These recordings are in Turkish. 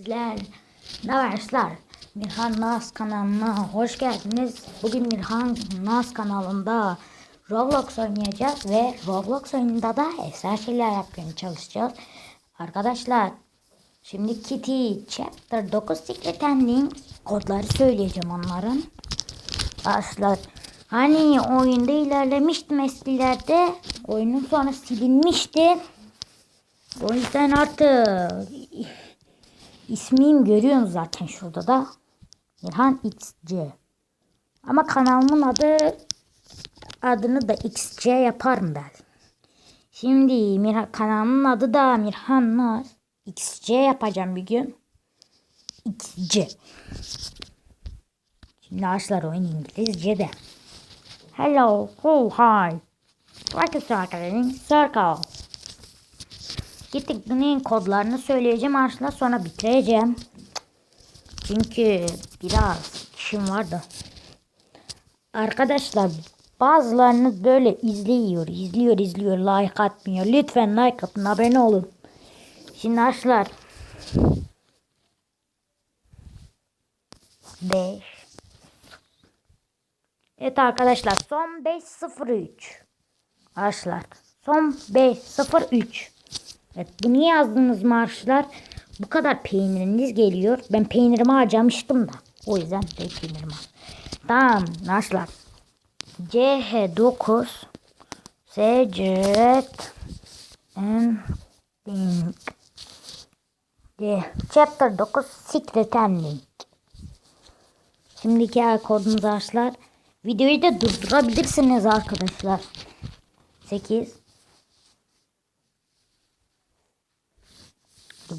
Sizler, ne varslar? Mirhan Naz kanalına hoş geldiniz. Bugün Mirhan Naz kanalında Roblox oynayacağız ve Roblox oyununda da efsane şeyler yapmaya çalışacağız. Arkadaşlar, şimdi Kitty Chapter 9 Secret Ending kodları söyleyeceğim onların. Arkadaşlar, hani oyunda ilerlemiştim eskilerde. Oyunun sonra silinmişti. O yüzden artık İsmim görüyorsunuz zaten şurada da. Mirhan XC. Ama kanalımın adı adını da XC yaparım ben. Şimdi Mirhan, kanalımın adı da Mirhan Naz. XC yapacağım bir gün. XC. Şimdi arkadaşlar oyun İngilizce'de. Hello, oh, hi. Like a circle, circle. Gittik bunun kodlarını söyleyeceğim arkadaşlar sonra bitireceğim. Çünkü biraz işim vardı. Arkadaşlar bazılarınız böyle izliyor, izliyor, izliyor, like atmıyor. Lütfen like atın, abone olun. Şimdi arkadaşlar 5 Evet arkadaşlar son 503 Arkadaşlar son 503 Evet bunu yazdığınız marşlar bu kadar peyniriniz geliyor. Ben peynirimi harcamıştım da. O yüzden de peynirimi. Tamam marşlar. CH9 Secret Ending C Chapter 9 Secret Ending Şimdiki kodumuz arkadaşlar. Videoyu da durdurabilirsiniz arkadaşlar. 8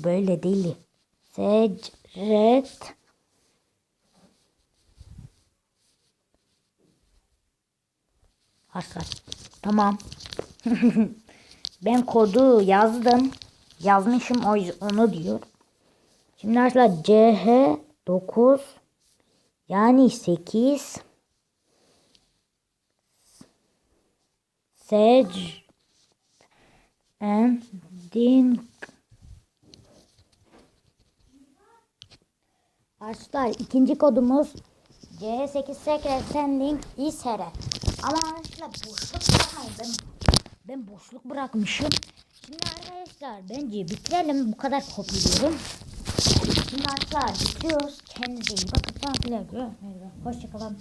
Böyle değil. Secret Arkadaşlar tamam. ben kodu yazdım. Yazmışım o onu diyor. Şimdi arkadaşlar CH 9 yani 8 Sage ending Arkadaşlar ikinci kodumuz C8 Secret Sending İshere. Ama arkadaşlar boşluk bırakmayın. Ben, ben boşluk bırakmışım. Şimdi arkadaşlar bence bitirelim. Bu kadar kod biliyorum. Şimdi arkadaşlar bitiriyoruz. Kendinize iyi bakın. Hoşçakalın.